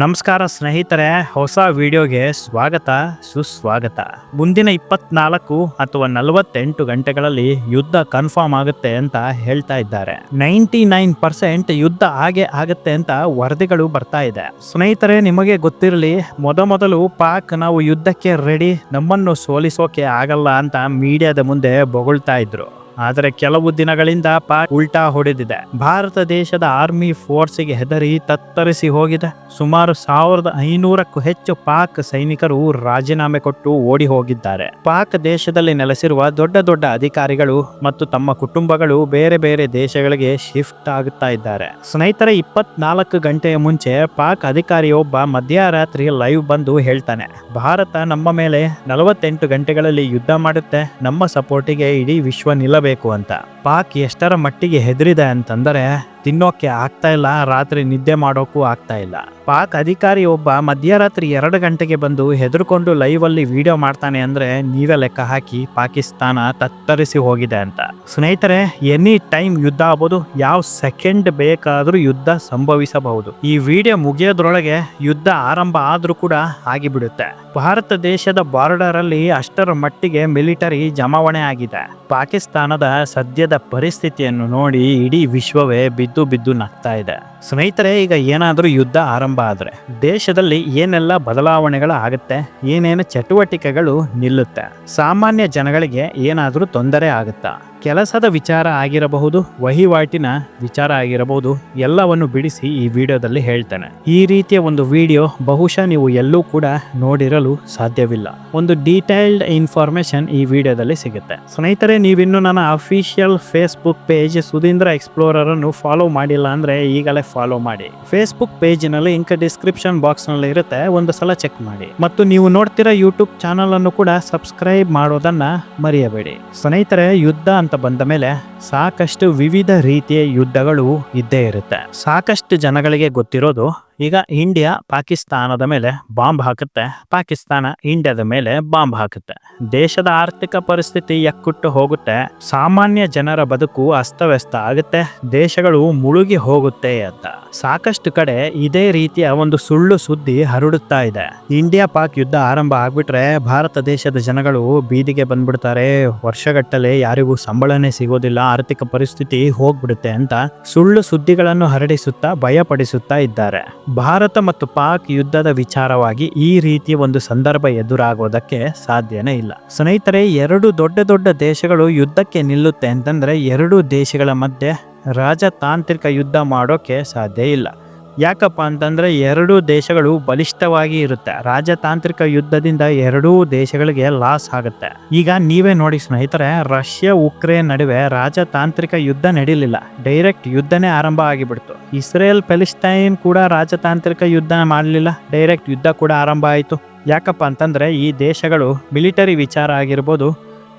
ನಮಸ್ಕಾರ ಸ್ನೇಹಿತರೆ, ಹೊಸ ವಿಡಿಯೋಗೆ ಸ್ವಾಗತ, ಸುಸ್ವಾಗತ. ಮುಂದಿನ ಇಪ್ಪತ್ನಾಲ್ಕು ಅಥವಾ ನಲವತ್ತೆಂಟು ಗಂಟೆಗಳಲ್ಲಿ ಯುದ್ಧ ಕನ್ಫರ್ಮ್ ಆಗುತ್ತೆ ಅಂತ ಹೇಳ್ತಾ ಇದ್ದಾರೆ. ನೈಂಟಿ ನೈನ್ ಪರ್ಸೆಂಟ್ ಯುದ್ಧ ಹಾಗೆ ಆಗುತ್ತೆ ಅಂತ ವರದಿಗಳು ಬರ್ತಾ ಇದೆ. ಸ್ನೇಹಿತರೆ, ನಿಮಗೆ ಗೊತ್ತಿರಲಿ, ಮೊದಮೊದಲು ಪಾಕ್ ನಾವು ಯುದ್ಧಕ್ಕೆ ರೆಡಿ ನಮ್ಮನ್ನು ಸೋಲಿಸೋಕೆ ಆಗಲ್ಲ ಅಂತ ಮೀಡಿಯಾದ ಮುಂದೆ ಬೊಗಳ್ತಾ ಇದ್ರು. ಆದರೆ ಕೆಲವು ದಿನಗಳಿಂದ ಪಾಕ್ ಉಲ್ಟಾ ಹೊಡೆದಿದೆ. ಭಾರತ ದೇಶದ ಆರ್ಮಿ ಫೋರ್ಸ್ಗೆ ಹೆದರಿ ತತ್ತರಿಸಿ ಹೋಗಿದೆ. ಸುಮಾರು ಸಾವಿರದ ಐನೂರಕ್ಕೂ ಹೆಚ್ಚು ಪಾಕ್ ಸೈನಿಕರು ರಾಜೀನಾಮೆ ಕೊಟ್ಟು ಓಡಿ ಹೋಗಿದ್ದಾರೆ. ಪಾಕ್ ದೇಶದಲ್ಲಿ ನೆಲೆಸಿರುವ ದೊಡ್ಡ ದೊಡ್ಡ ಅಧಿಕಾರಿಗಳು ಮತ್ತು ತಮ್ಮ ಕುಟುಂಬಗಳು ಬೇರೆ ಬೇರೆ ದೇಶಗಳಿಗೆ ಶಿಫ್ಟ್ ಆಗುತ್ತಾ ಇದ್ದಾರೆ. ಸ್ನೇಹಿತರ, ಇಪ್ಪತ್ನಾಲ್ಕು ಗಂಟೆಯ ಮುಂಚೆ ಪಾಕ್ ಅಧಿಕಾರಿಯೊಬ್ಬ ಮಧ್ಯರಾತ್ರಿ ಲೈವ್ ಬಂದು ಹೇಳ್ತಾನೆ, ಭಾರತ ನಮ್ಮ ಮೇಲೆ ನಲವತ್ತೆಂಟು ಗಂಟೆಗಳಲ್ಲಿ ಯುದ್ಧ ಮಾಡುತ್ತೆ. ನಮ್ಮ ಸಪೋರ್ಟಿಗೆ ಇಡೀ ವಿಶ್ವ ನಿಲ್ಲಬೇಕು ಅಂತ. ಪಾಕ್ ಎಷ್ಟರ ಮಟ್ಟಿಗೆ ಹೆದರಿದೆ ಅಂತಂದರೆ ತಿನ್ನೋಕೆ ಆಗ್ತಾ ಇಲ್ಲ, ರಾತ್ರಿ ನಿದ್ದೆ ಮಾಡೋಕ್ಕೂ ಆಗ್ತಾ ಇಲ್ಲ. ಪಾಕ್ ಅಧಿಕಾರಿ ಒಬ್ಬ ಮಧ್ಯರಾತ್ರಿ ಎರಡು ಗಂಟೆಗೆ ಬಂದು ಹೆದರ್ಕೊಂಡು ಲೈವ್ ಅಲ್ಲಿ ವಿಡಿಯೋ ಮಾಡ್ತಾನೆ ಅಂದ್ರೆ ನೀವೇ ಲೆಕ್ಕ ಹಾಕಿ ಪಾಕಿಸ್ತಾನ ತತ್ತರಿಸಿ ಹೋಗಿದೆ ಅಂತ. ಸ್ನೇಹಿತರೆ ಎನಿ ಟೈಮ್ ಯುದ್ಧ ಆಗ್ಬೋದು, ಯಾವ ಸೆಕೆಂಡ್ ಬೇಕಾದರೂ ಯುದ್ಧ ಸಂಭವಿಸಬಹುದು. ಈ ವಿಡಿಯೋ ಮುಗಿಯೋದ್ರೊಳಗೆ ಯುದ್ಧ ಆರಂಭ ಆದ್ರೂ ಕೂಡ ಆಗಿಬಿಡುತ್ತೆ. ಭಾರತ ದೇಶದ ಬಾರ್ಡರ್ ಅಲ್ಲಿ ಅಷ್ಟರ ಮಟ್ಟಿಗೆ ಮಿಲಿಟರಿ ಜಮಾವಣೆ ಆಗಿದೆ. ಪಾಕಿಸ್ತಾನದ ಸದ್ಯದ ಪರಿಸ್ಥಿತಿಯನ್ನು ನೋಡಿ ಇಡೀ ವಿಶ್ವವೇ ಬಿದ್ದು ಬಿದ್ದು ನಗ್ತಾ ಇದೆ. ಸ್ನೇಹಿತರೆ, ಈಗ ಏನಾದರೂ ಯುದ್ಧ ಆರಂಭ ಆದರೆ ದೇಶದಲ್ಲಿ ಏನೆಲ್ಲ ಬದಲಾವಣೆಗಳು ಆಗುತ್ತೆ, ಏನೇನು ಚಟುವಟಿಕೆಗಳು ನಿಲ್ಲುತ್ತೆ, ಸಾಮಾನ್ಯ ಜನಗಳಿಗೆ ಏನಾದರೂ ತೊಂದರೆ ಆಗುತ್ತಾ? ಕೆಲಸದ ವಿಚಾರ ಆಗಿರಬಹುದು, ವಹಿವಾಟಿನ ವಿಚಾರ ಆಗಿರಬಹುದು, ಎಲ್ಲವನ್ನು ಬಿಡಿಸಿ ಈ ವಿಡಿಯೋದಲ್ಲಿ ಹೇಳ್ತೇನೆ. ಈ ರೀತಿಯ ಒಂದು ವಿಡಿಯೋ ಬಹುಶಃ ನೀವು ಎಲ್ಲೂ ಕೂಡ ನೋಡಿರಲು ಸಾಧ್ಯವಿಲ್ಲ. ಒಂದು ಡೀಟೇಲ್ಡ್ ಇನ್ಫಾರ್ಮೇಶನ್ ಈ ವಿಡಿಯೋದಲ್ಲಿ ಸಿಗುತ್ತೆ. ಸ್ನೇಹಿತರೆ, ನೀವಿನ್ನು ನನ್ನ official Facebook page Sudheendra explorer ಅನ್ನು ಫಾಲೋ ಮಾಡಿಲ್ಲ ಅಂದ್ರೆ ಈಗಲೇ ಫಾಲೋ ಮಾಡಿ. ಫೇಸ್ಬುಕ್ ಪೇಜಿನಲ್ಲಿ ಇಂಕ ಡಿಸ್ಕ್ರಿಪ್ಷನ್ ಬಾಕ್ಸ್ನಲ್ಲಿ ಇರುತ್ತೆ, ಒಂದು ಸಲ ಚೆಕ್ ಮಾಡಿ. ಮತ್ತು ನೀವು ನೋಡ್ತಿರೋ ಯೂಟ್ಯೂಬ್ ಚಾನಲ್ ಅನ್ನು ಕೂಡ ಸಬ್ಸ್ಕ್ರೈಬ್ ಮಾಡೋದನ್ನ ಮರೆಯಬೇಡಿ. ಸ್ನೇಹಿತರೆ, ಯುದ್ಧ ಬಂದ ಮೇಲೆ ಸಾಕಷ್ಟು ವಿವಿಧ ರೀತಿಯ ಯುದ್ಧಗಳು ಇದ್ದೇ ಇರುತ್ತೆ. ಸಾಕಷ್ಟು ಜನಗಳಿಗೆ ಗೊತ್ತಿರೋದು ಈಗ ಇಂಡಿಯಾ ಪಾಕಿಸ್ತಾನದ ಮೇಲೆ ಬಾಂಬ್ ಹಾಕುತ್ತೆ. ಪಾಕಿಸ್ತಾನ ಇಂಡಿಯಾದ ಮೇಲೆ ಬಾಂಬ್ ಹಾಕುತ್ತೆ. ದೇಶದ ಆರ್ಥಿಕ ಪರಿಸ್ಥಿತಿ ಎಕ್ಕುಟ್ಟು ಹೋಗುತ್ತೆ. ಸಾಮಾನ್ಯ ಜನರ ಬದುಕು ಅಸ್ತವ್ಯಸ್ತ ಆಗುತ್ತೆ. ದೇಶಗಳು ಮುಳುಗಿ ಹೋಗುತ್ತೆ ಅಂತ. ಸಾಕಷ್ಟು ಕಡೆ ಇದೇ ರೀತಿಯ ಒಂದು ಸುಳ್ಳು ಸುದ್ದಿ ಹರಡುತ್ತಾ ಇದೆ. ಇಂಡಿಯಾ ಪಾಕ್ ಯುದ್ಧ ಆರಂಭ ಆಗ್ಬಿಟ್ರೆ ಭಾರತ ದೇಶದ ಜನಗಳು ಬೀದಿಗೆ ಬಂದ್ಬಿಡ್ತಾರೆ. ವರ್ಷಗಟ್ಟಲೆ ಯಾರಿಗೂ ಸಂಬಳನೇ ಸಿಗೋದಿಲ್ಲ. ಆರ್ಥಿಕ ಪರಿಸ್ಥಿತಿ ಹೋಗ್ಬಿಡುತ್ತೆ ಅಂತ ಸುಳ್ಳು ಸುದ್ದಿಗಳನ್ನು ಹರಡಿಸುತ್ತಾ ಭಯಪಡಿಸುತ್ತಾ ಇದ್ದಾರೆ. ಭಾರತ ಮತ್ತು ಪಾಕ್ ಯುದ್ಧದ ವಿಚಾರವಾಗಿ ಈ ರೀತಿಯ ಒಂದು ಸಂದರ್ಭ ಎದುರಾಗೋದಕ್ಕೆ ಸಾಧ್ಯನೇ ಇಲ್ಲ. ಸ್ನೇಹಿತರೆ, ಎರಡು ದೊಡ್ಡ ದೊಡ್ಡ ದೇಶಗಳು ಯುದ್ಧಕ್ಕೆ ನಿಲ್ಲುತ್ತೆ ಅಂತಂದ್ರೆ ಎರಡು ದೇಶಗಳ ಮಧ್ಯೆ ರಾಜತಾಂತ್ರಿಕ ಯುದ್ಧ ಮಾಡೋಕೆ ಸಾಧ್ಯ ಇಲ್ಲ. ಯಾಕಪ್ಪ ಅಂತಂದ್ರೆ ಎರಡೂ ದೇಶಗಳು ಬಲಿಷ್ಠವಾಗಿ ಇರುತ್ತೆ. ರಾಜತಾಂತ್ರಿಕ ಯುದ್ಧದಿಂದ ಎರಡೂ ದೇಶಗಳಿಗೆ ಲಾಸ್ ಆಗುತ್ತೆ. ಈಗ ನೀವೇ ನೋಡಿ ಸ್ನೇಹಿತರೆ, ರಷ್ಯಾ ಉಕ್ರೇನ್ ನಡುವೆ ರಾಜತಾಂತ್ರಿಕ ಯುದ್ಧ ನಡೀಲಿಲ್ಲ. ಡೈರೆಕ್ಟ್ ಯುದ್ಧನೇ ಆರಂಭ ಆಗಿಬಿಡ್ತು. ಇಸ್ರೇಲ್ ಪೆಲಿಸ್ಟೈನ್ ಕೂಡ ರಾಜತಾಂತ್ರಿಕ ಯುದ್ಧ ಮಾಡಲಿಲ್ಲ. ಡೈರೆಕ್ಟ್ ಯುದ್ಧ ಕೂಡ ಆರಂಭ ಆಯಿತು. ಯಾಕಪ್ಪ ಅಂತಂದ್ರೆ ಈ ದೇಶಗಳು ಮಿಲಿಟರಿ ವಿಚಾರ ಆಗಿರ್ಬೋದು,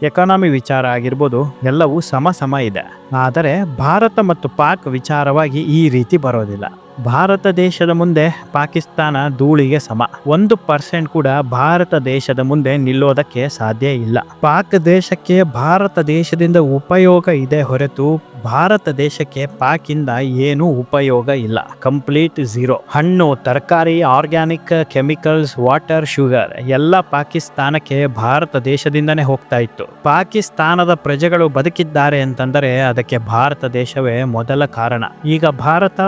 ಎಕಾನಮಿ ವಿಚಾರ ಆಗಿರ್ಬೋದು, ಎಲ್ಲವೂ ಸಮ ಸಮ ಇದೆ. ಆದರೆ ಭಾರತ ಮತ್ತು ಪಾಕ್ ವಿಚಾರವಾಗಿ ಈ ರೀತಿ ಬರೋದಿಲ್ಲ. ಭಾರತ ದೇಶದ ಮುಂದೆ ಪಾಕಿಸ್ತಾನ ಧೂಳಿಗೆ ಸಮ. ಒಂದು ಪರ್ಸೆಂಟ್ ಕೂಡ ಭಾರತ ದೇಶದ ಮುಂದೆ ನಿಲ್ಲೋದಕ್ಕೆ ಸಾಧ್ಯ ಇಲ್ಲ. ಪಾಕ್ ದೇಶಕ್ಕೆ ಭಾರತ ದೇಶದಿಂದ ಉಪಯೋಗ ಇದೆ ಹೊರತು ಭಾರತ ದೇಶಕ್ಕೆ ಪಾಕಿಂದ ಏನೂ ಉಪಯೋಗ ಇಲ್ಲ. Complete zero. ಹಣ್ಣು, ತರಕಾರಿ, ಆರ್ಗ್ಯಾನಿಕ್ ಕೆಮಿಕಲ್ಸ್, ವಾಟರ್, ಶುಗರ್ ಎಲ್ಲ ಪಾಕಿಸ್ತಾನಕ್ಕೆ ಭಾರತ ದೇಶದಿಂದನೇ ಹೋಗ್ತಾ ಇತ್ತು. ಪಾಕಿಸ್ತಾನದ ಪ್ರಜೆಗಳು ಬದುಕಿದ್ದಾರೆ ಅಂತಂದರೆ ಅದಕ್ಕೆ ಭಾರತ ದೇಶವೇ ಮೊದಲ ಕಾರಣ. ಈಗ ಭಾರತ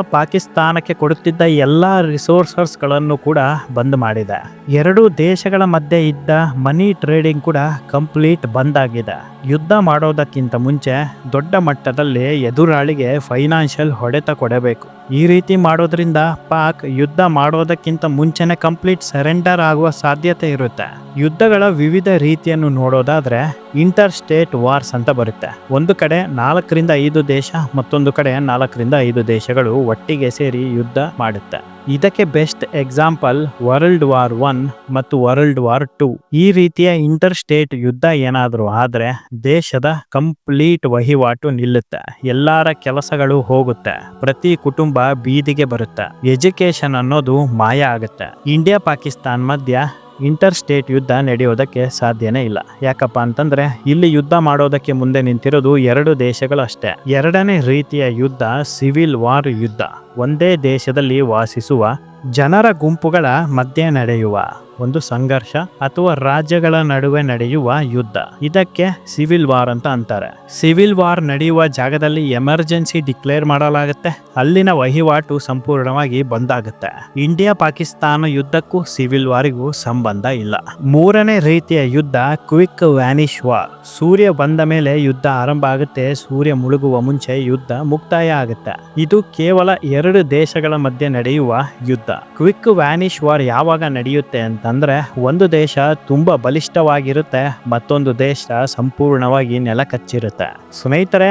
ಪಾಕಿಸ್ತಾನಕ್ಕೆ ಕೊಡುತ್ತಿದ್ದ ಎಲ್ಲ ರಿಸೋರ್ಸಸ್ಗಳನ್ನು ಕೂಡ ಬಂದ್ ಮಾಡಿದೆ. ಎರಡು ದೇಶಗಳ ಮಧ್ಯೆ ಇದ್ದ ಮನಿ ಟ್ರೇಡಿಂಗ್ ಕೂಡ ಕಂಪ್ಲೀಟ್ ಬಂದ್ ಆಗಿದೆ. ಯುದ್ಧ ಮಾಡೋದಕ್ಕಿಂತ ಮುಂಚೆ ದೊಡ್ಡ ಮಟ್ಟದಲ್ಲಿ ಎದುರಾಳಿಗೆ ಫೈನಾನ್ಷಿಯಲ್ ಹೊಡೆತ ಕೊಡಬೇಕು. ಈ ರೀತಿ ಮಾಡೋದ್ರಿಂದ ಪಾಕ್ ಯುದ್ಧ ಮಾಡೋದಕ್ಕಿಂತ ಮುಂಚೆನೆ ಕಂಪ್ಲೀಟ್ ಸರೆಂಡರ್ ಆಗುವ ಸಾಧ್ಯತೆ ಇರುತ್ತೆ. ಯುದ್ಧಗಳ ವಿವಿಧ ರೀತಿಯನ್ನು ನೋಡೋದಾದ್ರೆ ಇಂಟರ್ ಸ್ಟೇಟ್ ವಾರ್ಸ್ ಅಂತ ಬರುತ್ತೆ. ಒಂದು ಕಡೆ ನಾಲ್ಕರಿಂದ ಐದು ದೇಶ, ಮತ್ತೊಂದು ಕಡೆ ನಾಲ್ಕರಿಂದ ಐದು ದೇಶಗಳು ಒಟ್ಟಿಗೆ ಸೇರಿ ಯುದ್ಧ ಮಾಡುತ್ತೆ. ಇದಕ್ಕೆ best example world war one ಮತ್ತು ವರ್ಲ್ಡ್ ವಾರ್ ಟು. ಈ ರೀತಿಯ ಇಂಟರ್ ಸ್ಟೇಟ್ ಯುದ್ಧ ಏನಾದರೂ ಆದರೆ ದೇಶದ ಕಂಪ್ಲೀಟ್ ವಹಿವಾಟು ನಿಲ್ಲುತ್ತೆ. ಎಲ್ಲರ ಕೆಲಸಗಳು ಹೋಗುತ್ತೆ. ಪ್ರತಿ ಕುಟುಂಬ ಬೀದಿಗೆ ಬರುತ್ತೆ. ಎಜುಕೇಶನ್ ಅನ್ನೋದು ಮಾಯ ಆಗುತ್ತೆ. ಇಂಡಿಯಾ ಪಾಕಿಸ್ತಾನ್ ಮಧ್ಯ ಇಂಟರ್ ಸ್ಟೇಟ್ ಯುದ್ಧ ನಡೆಯೋದಕ್ಕೆ ಸಾಧ್ಯನೇ ಇಲ್ಲ. ಯಾಕಪ್ಪ ಅಂತಂದ್ರೆ, ಇಲ್ಲಿ ಯುದ್ಧ ಮಾಡೋದಕ್ಕೆ ಮುಂದೆ ನಿಂತಿರೋದು ಎರಡು ದೇಶಗಳು ಅಷ್ಟೇ. ಎರಡನೇ ರೀತಿಯ ಯುದ್ಧ ಸಿವಿಲ್ ವಾರ್ ಯುದ್ಧ. ಒಂದೇ ದೇಶದಲ್ಲಿ ವಾಸಿಸುವ ಜನರ ಗುಂಪುಗಳ ಮಧ್ಯೆ ನಡೆಯುವ ಒಂದು ಸಂಘರ್ಷ ಅಥವಾ ರಾಜ್ಯಗಳ ನಡುವೆ ನಡೆಯುವ ಯುದ್ಧ. ಇದಕ್ಕೆ ಸಿವಿಲ್ ವಾರ್ ಅಂತ ಅಂತಾರೆ. ಸಿವಿಲ್ ವಾರ್ ನಡೆಯುವ ಜಾಗದಲ್ಲಿ ಎಮರ್ಜೆನ್ಸಿ ಡಿಕ್ಲೇರ್ ಮಾಡಲಾಗುತ್ತೆ. ಅಲ್ಲಿನ ವಹಿವಾಟು ಸಂಪೂರ್ಣವಾಗಿ ಬಂದಾಗುತ್ತೆ. ಇಂಡಿಯಾ ಪಾಕಿಸ್ತಾನ ಯುದ್ಧಕ್ಕೂ ಸಿವಿಲ್ ವಾರಿಗೂ ಸಂಬಂಧ ಇಲ್ಲ. ಮೂರನೇ ರೀತಿಯ ಯುದ್ಧ ಕ್ವಿಕ್ ವ್ಯಾನಿಶ್ ವಾರ್ ಸೂರ್ಯ ಬಂದ ಮೇಲೆ ಯುದ್ಧ ಆರಂಭ ಆಗುತ್ತೆ. ಸೂರ್ಯ ಮುಳುಗುವ ಮುಂಚೆ ಯುದ್ಧ ಮುಕ್ತಾಯ ಆಗುತ್ತೆ. ಇದು ಕೇವಲ ಎರಡು ದೇಶಗಳ ಮಧ್ಯೆ ನಡೆಯುವ ಯುದ್ಧ. ಕ್ವಿಕ್ ವ್ಯಾನಿಶ್ ವಾರ್ ಯಾವಾಗ ನಡೆಯುತ್ತೆ ಅಂತಂದ್ರೆ ಒಂದು ದೇಶ ತುಂಬ ಬಲಿಷ್ಠವಾಗಿರುತ್ತೆ, ಮತ್ತೊಂದು ದೇಶ ಸಂಪೂರ್ಣವಾಗಿ ನೆಲ ಕಚ್ಚಿರುತ್ತೆ ಸ್ನೇಹಿತರೆ,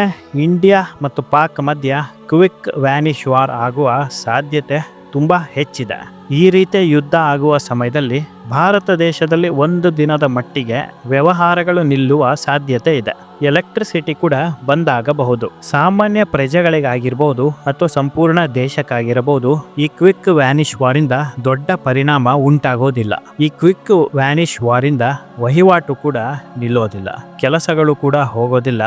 ಇಂಡಿಯಾ ಮತ್ತು ಪಾಕ್ ಮಧ್ಯ ಕ್ವಿಕ್ ವ್ಯಾನಿಶ್ ವಾರ್ ಆಗುವ ಸಾಧ್ಯತೆ ತುಂಬ ಹೆಚ್ಚಿದೆ. ಈ ರೀತಿಯ ಯುದ್ಧ ಆಗುವ ಸಮಯದಲ್ಲಿ ಭಾರತ ದೇಶದಲ್ಲಿ ಒಂದು ದಿನದ ಮಟ್ಟಿಗೆ ವ್ಯವಹಾರಗಳು ನಿಲ್ಲುವ ಸಾಧ್ಯತೆ ಇದೆ. ಎಲೆಕ್ಟ್ರಿಸಿಟಿ ಕೂಡ ಬಂದಾಗಬಹುದು. ಸಾಮಾನ್ಯ ಪ್ರಜೆಗಳಿಗಾಗಿರ್ಬೋದು ಅಥವಾ ಸಂಪೂರ್ಣ ದೇಶಕ್ಕಾಗಿರಬಹುದು, ಈ ಕ್ವಿಕ್ ವ್ಯಾನಿಶ್ ವಾರಿಂದ ದೊಡ್ಡ ಪರಿಣಾಮ ಉಂಟಾಗೋದಿಲ್ಲ. ಈ ಕ್ವಿಕ್ ವ್ಯಾನಿಶ್ ವಾರಿಂದ ವಹಿವಾಟು ಕೂಡ ನಿಲ್ಲೋದಿಲ್ಲ. ಕೆಲಸಗಳು ಕೂಡ ಹೋಗೋದಿಲ್ಲ.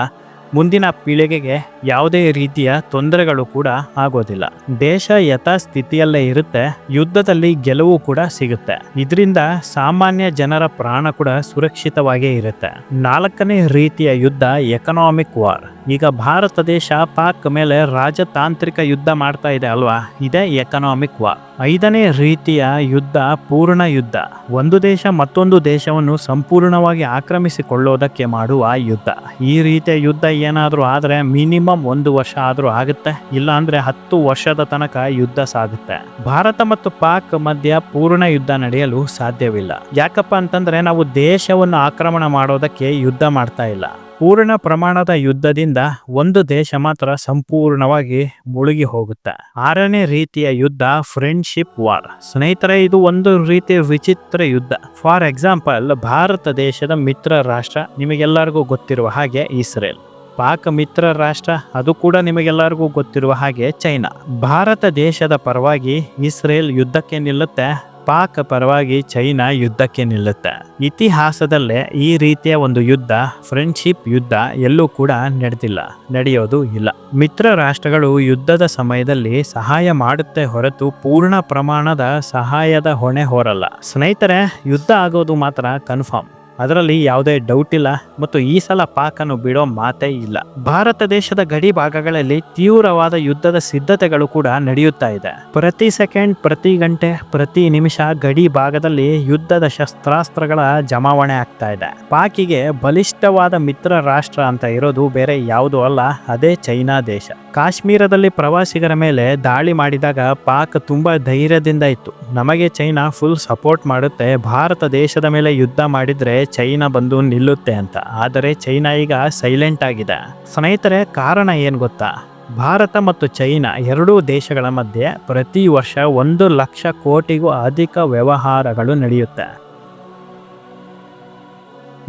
ಮುಂದಿನ ಪೀಳಿಗೆಗೆ ಯಾವುದೇ ರೀತಿಯ ತೊಂದರೆಗಳು ಕೂಡ ಆಗೋದಿಲ್ಲ. ದೇಶ ಯಥಾಸ್ಥಿತಿಯಲ್ಲೇ ಇರುತ್ತೆ, ಯುದ್ಧದಲ್ಲಿ ಗೆಲುವು ಕೂಡ ಸಿಗುತ್ತೆ. ಇದರಿಂದ ಸಾಮಾನ್ಯ ಜನರ ಪ್ರಾಣ ಕೂಡ ಸುರಕ್ಷಿತವಾಗೇ ಇರುತ್ತೆ. ನಾಲ್ಕನೇ ರೀತಿಯ ಯುದ್ಧ ಎಕನಾಮಿಕ್ ವಾರ್ ಈಗ ಭಾರತ ದೇಶ ಪಾಕ್ ಮೇಲೆ ರಾಜತಾಂತ್ರಿಕ ಯುದ್ಧ ಮಾಡ್ತಾ ಇದೆ ಅಲ್ವಾ? ಇದೇ ಎಕನಾಮಿಕ್ ವಾ ಐದನೇ ರೀತಿಯ ಯುದ್ಧ ಪೂರ್ಣ ಯುದ್ಧ. ಒಂದು ದೇಶ ಮತ್ತೊಂದು ದೇಶವನ್ನು ಸಂಪೂರ್ಣವಾಗಿ ಆಕ್ರಮಿಸಿಕೊಳ್ಳೋದಕ್ಕೆ ಮಾಡುವ ಯುದ್ಧ. ಈ ರೀತಿಯ ಯುದ್ಧ ಏನಾದರೂ ಆದರೆ ಮಿನಿಮಮ್ ಒಂದು ವರ್ಷ ಆದರೂ ಆಗುತ್ತೆ. ಇಲ್ಲ ಅಂದ್ರೆ ಹತ್ತು ವರ್ಷದ ತನಕ ಯುದ್ಧ ಸಾಗುತ್ತೆ. ಭಾರತ ಮತ್ತು ಪಾಕ್ ಮಧ್ಯ ಪೂರ್ಣ ಯುದ್ಧ ನಡೆಯಲು ಸಾಧ್ಯವಿಲ್ಲ. ಯಾಕಪ್ಪ ಅಂತಂದ್ರೆ ನಾವು ದೇಶವನ್ನು ಆಕ್ರಮಣ ಮಾಡೋದಕ್ಕೆ ಯುದ್ಧ ಮಾಡ್ತಾ ಇಲ್ಲ. ಪೂರ್ಣ ಪ್ರಮಾಣದ ಯುದ್ಧದಿಂದ ಒಂದು ದೇಶ ಮಾತ್ರ ಸಂಪೂರ್ಣವಾಗಿ ಮುಳುಗಿ ಹೋಗುತ್ತೆ ಆರನೇ ರೀತಿಯ ಯುದ್ಧ ಫ್ರೆಂಡ್ಶಿಪ್ ವಾರ್ ಸ್ನೇಹಿತರೆ, ಇದು ಒಂದು ರೀತಿಯ ವಿಚಿತ್ರ ಯುದ್ಧ. ಫಾರ್ ಎಕ್ಸಾಂಪಲ್ ಭಾರತ ದೇಶದ ಮಿತ್ರ ರಾಷ್ಟ್ರ ನಿಮಗೆಲ್ಲರಿಗೂ ಗೊತ್ತಿರುವ ಹಾಗೆ ಇಸ್ರೇಲ್. ಪಾಕ ಮಿತ್ರ ರಾಷ್ಟ್ರ, ಅದು ಕೂಡ ನಿಮಗೆಲ್ಲರಿಗೂ ಗೊತ್ತಿರುವ ಹಾಗೆ ಚೈನಾ. ಭಾರತ ದೇಶದ ಪರವಾಗಿ ಇಸ್ರೇಲ್ ಯುದ್ಧಕ್ಕೆ ನಿಲ್ಲುತ್ತೆ. ಪಾಕ್ ಪರವಾಗಿ ಚೈನಾ ಯುದ್ಧಕ್ಕೆ ನಿಲ್ಲುತ್ತೆ. ಇತಿಹಾಸದಲ್ಲೇ ಈ ರೀತಿಯ ಒಂದು ಯುದ್ಧ ಫ್ರೆಂಡ್ಶಿಪ್ ಯುದ್ಧ ಎಲ್ಲೂ ಕೂಡ ನಡೆದಿಲ್ಲ, ನಡೆಯೋದು ಇಲ್ಲ. ಮಿತ್ರ ರಾಷ್ಟ್ರಗಳು ಯುದ್ಧದ ಸಮಯದಲ್ಲಿ ಸಹಾಯ ಮಾಡುತ್ತೆ ಹೊರತು ಪೂರ್ಣ ಪ್ರಮಾಣದ ಸಹಾಯದ ಹೊಣೆ ಹೊರಲ್ಲ. ಸ್ನೇಹಿತರೆ, ಯುದ್ಧ ಆಗೋದು ಮಾತ್ರ ಕನ್ಫರ್ಮ್ ಅದರಲ್ಲಿ ಯಾವುದೇ ಡೌಟ್ ಇಲ್ಲ ಮತ್ತು ಈ ಸಲ ಪಾಕನ್ನು ಬಿಡೋ ಮಾತೇ ಇಲ್ಲ. ಭಾರತ ದೇಶದ ಗಡಿ ಭಾಗಗಳಲ್ಲಿ ತೀವ್ರವಾದ ಯುದ್ಧದ ಸಿದ್ಧತೆಗಳು ಕೂಡ ನಡೆಯುತ್ತಾ ಇದೆ. ಪ್ರತಿ ಸೆಕೆಂಡ್ ಪ್ರತಿ ಗಂಟೆ, ಪ್ರತಿ ನಿಮಿಷ ಗಡಿ ಭಾಗದಲ್ಲಿ ಯುದ್ಧದ ಶಸ್ತ್ರಾಸ್ತ್ರಗಳ ಜಮಾವಣೆ ಆಗ್ತಾ ಇದೆ. ಪಾಕಿಗೆ ಬಲಿಷ್ಠವಾದ ಮಿತ್ರ ರಾಷ್ಟ್ರ ಅಂತ ಇರೋದು ಬೇರೆ ಯಾವುದೂ ಅಲ್ಲ, ಅದೇ ಚೈನಾ ದೇಶ. ಕಾಶ್ಮೀರದಲ್ಲಿ ಪ್ರವಾಸಿಗರ ಮೇಲೆ ದಾಳಿ ಮಾಡಿದಾಗ ಪಾಕ್ ತುಂಬಾ ಧೈರ್ಯದಿಂದ ಇತ್ತು. ನಮಗೆ ಚೈನಾ ಫುಲ್ ಸಪೋರ್ಟ್ ಮಾಡುತ್ತೆ. ಭಾರತ ದೇಶದ ಮೇಲೆ ಯುದ್ಧ ಮಾಡಿದ್ರೆ ಚೈನಾ ಬಂದು ನಿಲ್ಲುತ್ತೆ ಅಂತ. ಆದರೆ ಚೈನಾ ಈಗ ಸೈಲೆಂಟ್ ಆಗಿದೆ. ಸ್ನೇಹಿತರೆ, ಕಾರಣ ಏನು ಗೊತ್ತಾ? ಭಾರತ ಮತ್ತು ಚೈನಾ ಎರಡೂ ದೇಶಗಳ ಮಧ್ಯೆ ಪ್ರತಿ ವರ್ಷ ಒಂದು ಲಕ್ಷ ಕೋಟಿಗೂ ಅಧಿಕ ವ್ಯವಹಾರಗಳು ನಡೆಯುತ್ತೆ.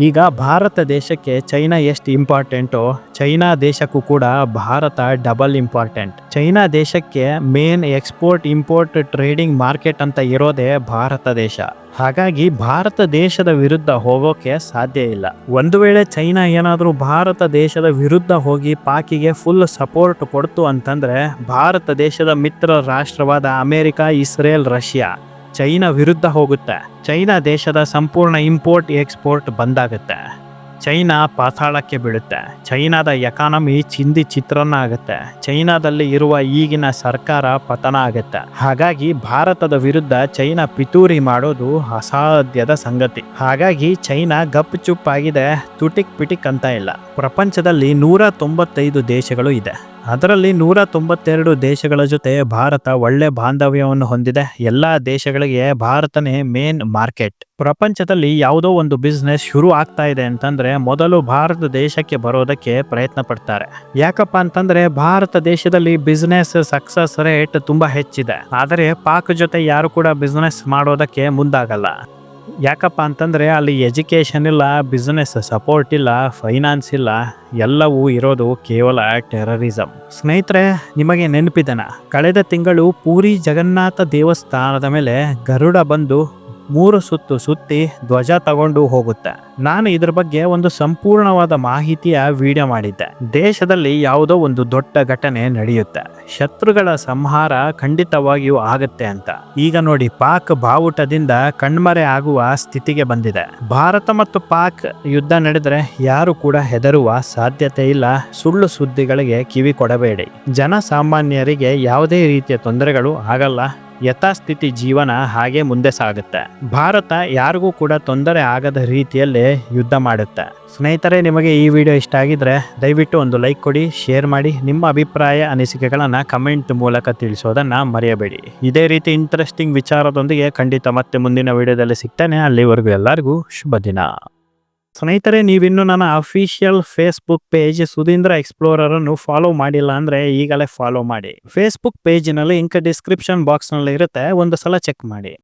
ಈಗ ಭಾರತ ದೇಶಕ್ಕೆ ಚೈನಾ ಎಷ್ಟು ಇಂಪಾರ್ಟೆಂಟೋ, ಚೈನಾ ದೇಶಕ್ಕೂ ಕೂಡ ಭಾರತ ಡಬಲ್ ಇಂಪಾರ್ಟೆಂಟ್ ಚೈನಾ ದೇಶಕ್ಕೆ main export import trading market ಅಂತ ಇರೋದೇ ಭಾರತ ದೇಶ. ಹಾಗಾಗಿ ಭಾರತ ದೇಶದ ವಿರುದ್ಧ ಹೋಗೋಕೆ ಸಾಧ್ಯ ಇಲ್ಲ. ಒಂದು ವೇಳೆ ಚೈನಾ ಏನಾದರೂ ಭಾರತ ದೇಶದ ವಿರುದ್ಧ ಹೋಗಿ ಪಾಕಿಗೆ ಫುಲ್ ಸಪೋರ್ಟ್ ಕೊಡ್ತು ಅಂತಂದ್ರೆ ಭಾರತ ದೇಶದ ಮಿತ್ರ ರಾಷ್ಟ್ರವಾದ ಅಮೆರಿಕ, ಇಸ್ರೇಲ್, ರಷ್ಯಾ. ಚೈನಾ ವಿರುದ್ಧ ಹೋಗುತ್ತೆ. ಚೈನಾ ದೇಶದ ಸಂಪೂರ್ಣ ಇಂಪೋರ್ಟ್, ಎಕ್ಸ್ಪೋರ್ಟ್ ಬಂದಾಗುತ್ತೆ. ಚೈನಾ ಪಾತಾಳಕ್ಕೆ ಬೀಳುತ್ತೆ. ಚೈನಾದ ಎಕಾನಮಿ ಚಿಂದಿ ಚಿತ್ರನ ಆಗುತ್ತೆ ಚೈನಾದಲ್ಲಿ ಇರುವ ಈಗಿನ ಸರ್ಕಾರ ಪತನ ಆಗುತ್ತೆ. ಹಾಗಾಗಿ ಭಾರತದ ವಿರುದ್ಧ ಚೈನಾ ಪಿತೂರಿ ಮಾಡೋದು ಅಸಾಧ್ಯದ ಸಂಗತಿ. ಹಾಗಾಗಿ ಚೈನಾ ಗಪ್ ಆಗಿದೆ, ತುಟಿಕ್ ಪಿಟಿಕ್ ಅಂತ ಇಲ್ಲ. ಪ್ರಪಂಚದಲ್ಲಿ ನೂರ ತೊಂಬತ್ತೈದು ದೇಶಗಳು ಇದೆ. ಅದರಲ್ಲಿ ನೂರ ತೊಂಬತ್ತೆರಡು ದೇಶಗಳ ಜೊತೆ ಭಾರತ ಒಳ್ಳೆ ಬಾಂಧವ್ಯವನ್ನು ಹೊಂದಿದೆ. ಎಲ್ಲ ದೇಶಗಳಿಗೆ ಭಾರತನೇ ಮೇನ್ ಮಾರ್ಕೆಟ್ ಪ್ರಪಂಚದಲ್ಲಿ ಯಾವುದೋ ಒಂದು ಬಿಸ್ನೆಸ್ ಶುರು ಆಗ್ತಾ ಇದೆ ಅಂತಂದ್ರೆ ಮೊದಲು ಭಾರತ ದೇಶಕ್ಕೆ ಬರೋದಕ್ಕೆ ಪ್ರಯತ್ನ ಪಡ್ತಾರೆ. ಯಾಕಪ್ಪ ಅಂತಂದ್ರೆ ಭಾರತ ದೇಶದಲ್ಲಿ ಬಿಸ್ನೆಸ್ ಸಕ್ಸಸ್ ರೇಟ್ ತುಂಬಾ ಹೆಚ್ಚಿದೆ. ಆದರೆ ಪಾಕ್ ಜೊತೆ ಯಾರು ಕೂಡ ಬಿಸ್ನೆಸ್ ಮಾಡೋದಕ್ಕೆ ಮುಂದಾಗಲ್ಲ. ಯಾಕಪ್ಪ ಅಂತಂದರೆ ಅಲ್ಲಿ ಎಜುಕೇಷನ್ ಇಲ್ಲ ಬಿಸ್ನೆಸ್ ಸಪೋರ್ಟ್ ಇಲ್ಲ ಫೈನಾನ್ಸ್ ಇಲ್ಲ, ಎಲ್ಲವೂ ಇರೋದು ಕೇವಲ ಟೆರರಿಸಮ್ ಸ್ನೇಹಿತರೆ, ನಿಮಗೆ ನೆನಪಿದನ? ಕಳೆದ ತಿಂಗಳು ಪೂರಿ ಜಗನ್ನಾಥ ದೇವಸ್ಥಾನದ ಮೇಲೆ ಗರುಡ ಬಂದು ಮೂರು ಸುತ್ತು ಸುತ್ತಿ ಧ್ವಜ ತಗೊಂಡು ಹೋಗುತ್ತೆ. ನಾನು ಇದ್ರ ಬಗ್ಗೆ ಒಂದು ಸಂಪೂರ್ಣವಾದ ಮಾಹಿತಿಯ ವಿಡಿಯೋ ಮಾಡಿದ್ದೆ. ದೇಶದಲ್ಲಿ ಯಾವುದೋ ಒಂದು ದೊಡ್ಡ ಘಟನೆ ನಡೆಯುತ್ತೆ. ಶತ್ರುಗಳ ಸಂಹಾರ ಖಂಡಿತವಾಗಿಯೂ ಆಗತ್ತೆ ಅಂತ. ಈಗ ನೋಡಿ, ಪಾಕ್ ಬಾವುಟದಿಂದ ಕಣ್ಮರೆ ಆಗುವ ಸ್ಥಿತಿಗೆ ಬಂದಿದೆ. ಭಾರತ ಮತ್ತು ಪಾಕ್ ಯುದ್ಧ ನಡೆದರೆ ಯಾರು ಕೂಡ ಹೆದರುವ ಸಾಧ್ಯತೆ ಇಲ್ಲ. ಸುಳ್ಳು ಸುದ್ದಿಗಳಿಗೆ ಕಿವಿ ಕೊಡಬೇಡಿ. ಜನಸಾಮಾನ್ಯರಿಗೆ ಯಾವುದೇ ರೀತಿಯ ತೊಂದರೆಗಳು ಆಗಲ್ಲ. ಯಥಾಸ್ಥಿತಿ ಜೀವನ ಹಾಗೆ ಮುಂದೆ ಸಾಗುತ್ತೆ. ಭಾರತ ಯಾರಿಗೂ ಕೂಡ ತೊಂದರೆ ಆಗದ ರೀತಿಯಲ್ಲಿ ಯುದ್ಧ ಮಾಡುತ್ತೆ. ಸ್ನೇಹಿತರೆ, ನಿಮಗೆ ಈ ವಿಡಿಯೋ ಇಷ್ಟ ಆಗಿದ್ರೆ ದಯವಿಟ್ಟು ಒಂದು ಲೈಕ್ ಕೊಡಿ, ಶೇರ್ ಮಾಡಿ, ನಿಮ್ಮ ಅಭಿಪ್ರಾಯ, ಅನಿಸಿಕೆಗಳನ್ನು ಕಮೆಂಟ್ ಮೂಲಕ ತಿಳಿಸೋದನ್ನ ಮರೆಯಬೇಡಿ. ಇದೇ ರೀತಿ ಇಂಟ್ರೆಸ್ಟಿಂಗ್ ವಿಚಾರದೊಂದಿಗೆ ಖಂಡಿತ ಮತ್ತೆ ಮುಂದಿನ ವಿಡಿಯೋದಲ್ಲಿ ಸಿಗ್ತೇನೆ. ಅಲ್ಲಿವರೆಗೂ ಎಲ್ಲರಿಗೂ ಶುಭ ದಿನ ಸ್ನೇಹಿತರೆ, ನೀವಿನ್ನು ನನ್ನ official Facebook page Sudheendra explorer ಅನ್ನು ಫಾಲೋ ಮಾಡಿಲ್ಲ ಅಂದ್ರೆ ಈಗಲೇ ಫಾಲೋ ಮಾಡಿ. ಫೇಸ್ಬುಕ್ ಪೇಜಿನಲ್ಲಿ ಇಂಕ ಡಿಸ್ಕ್ರಿಪ್ಷನ್ ಬಾಕ್ಸ್ನಲ್ಲಿ ಇರುತ್ತೆ ಒಂದು ಸಲ ಚೆಕ್ ಮಾಡಿ.